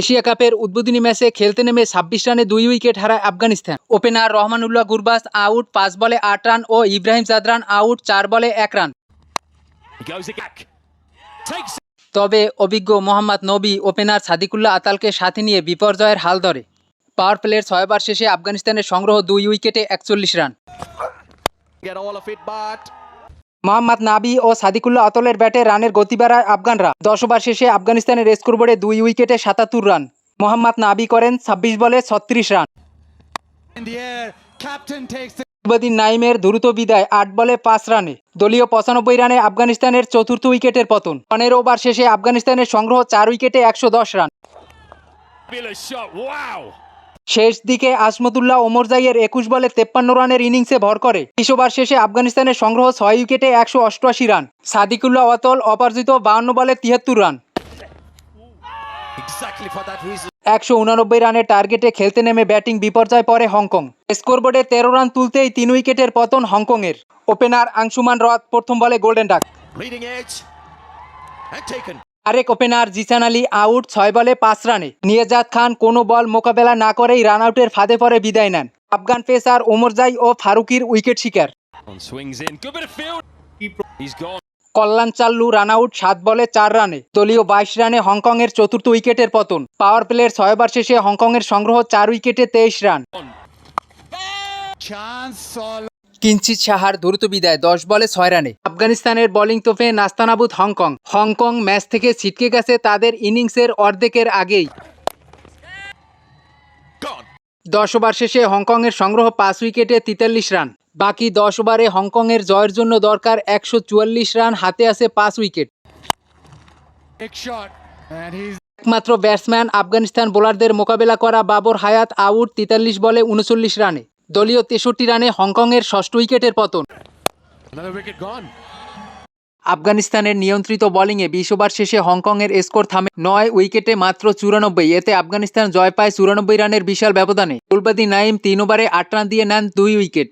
Asia কাপের উদ্বোধনী ম্যাচে খেলতে নেমে ছাব্বিশ রানে দুই উইকেট হারায় আফগানিস্তান। ওপেনার রহমানুল্লাহ গুরবাস আউট পাঁচ বলে আট রান ও ইব্রাহিম জাদরান আউট চার বলে এক রান. তবে অভিজ্ঞ মোহাম্মদ নবী ওপেনার সাদিকুল্লাহ আতালকে সাথে নিয়ে বিপর্যয়ের হাল ধরে। পাওয়ার প্লের ছয়বার শেষে আফগানিস্তানের সংগ্রহ দুই উইকেটে একচল্লিশ রান। মোহাম্মদ নাবি ও সাদিকুল্লাহ আতলের ব্যাটে রানের গতি বাড়ায় আফগানরা। দশ ওভার শেষে আফগানিস্তানের স্কোরবোর্ডে দুই উইকেটে সাতাত্তর রান। মোহাম্মদ নাবি করেন ছাব্বিশ বলে ছত্রিশ রান। নাইমের দ্রুত বিদায় আট বলে পাঁচ রানে। দলীয় পঁচানব্বই রানে আফগানিস্তানের চতুর্থ উইকেটের পতন। পনেরো ওভার শেষে আফগানিস্তানের সংগ্রহ চার উইকেটে একশো দশ রান. শেষ দিকে আসমতুল্লাহ ওমরজাইয়ের একুশ বলে তেপ্পান্ন রানের ইনিংসে ভর করে। বিশ ওভার শেষে আফগানিস্তানের সংগ্রহ ছয় উইকেটে একশো অষ্টআশি রান। সাদিকুল্লাহ অতল অপরাজিত বাউন্ন বলে তিয়াত্তর রান. একশো উনানব্বই রানের টার্গেটে খেলতে নেমে ব্যাটিং বিপর্যয় পরে হংকং। স্কোরবোর্ডে তেরো রান তুলতেই তিন উইকেটের পতন হংকংয়ের। ওপেনার আংশুমান রথ প্রথম বলে গোল্ডেন ডাক। আরেক ওপেনার জিসান আলী আউট ছয় বলে পাঁচ রানে। নিয়াজাদ খান কোনো বল মোকাবেলা না করেই রান আউটের ফাঁদে পরে বিদায় নেন। আফগান পেসার ওমরজাই ও ফারুকির উইকেট শিকার. কল্যাণ চাল্লু রান আউট সাত বলে চার রানে। দলীয় বাইশ রানে হংকংয়ের চতুর্থ উইকেটের পতন। পাওয়ার প্লের ছয়বার শেষে হংকংয়ের সংগ্রহ চার উইকেটে তেইশ রান। কিঞ্চিত সাহার দ্রুত বিদায়, দশ বলে ছয় রানে। আফগানিস্তানের বোলিং তোপে নাস্তানাবুদ Hong Kong. Hong Kong match থেকে ছিটকে গেছে তাদের ইনিংসের অর্ধেকের আগেই. দশ ওভার শেষে হংকংয়ের সংগ্রহ পাঁচ উইকেটে তেতাল্লিশ রান। বাকি দশ ওভারে হংকংয়ের জয়ের জন্য দরকার একশো চুয়াল্লিশ রান, হাতে আছে পাঁচ উইকেট। একমাত্র ব্যাটসম্যান আফগানিস্তান বোলারদের মোকাবেলা করা বাবর হায়াত আউট তেতাল্লিশ বলে উনচল্লিশ রানে। দলীয় তেষট্টি রানে হংকংয়ের ষষ্ঠ উইকেটের পতন. আফগানিস্তানের নিয়ন্ত্রিত বোলিংয়ে বিশ ওভার শেষে হংকংয়ের স্কোর থামে নয় উইকেটে মাত্র চুরানব্বই। এতে আফগানিস্তান জয় পায় চুরানব্বই রানের বিশাল ব্যবধানে। কুলবাদি নাইম তিন ওভারে আট রান দিয়ে নেন দুই উইকেট।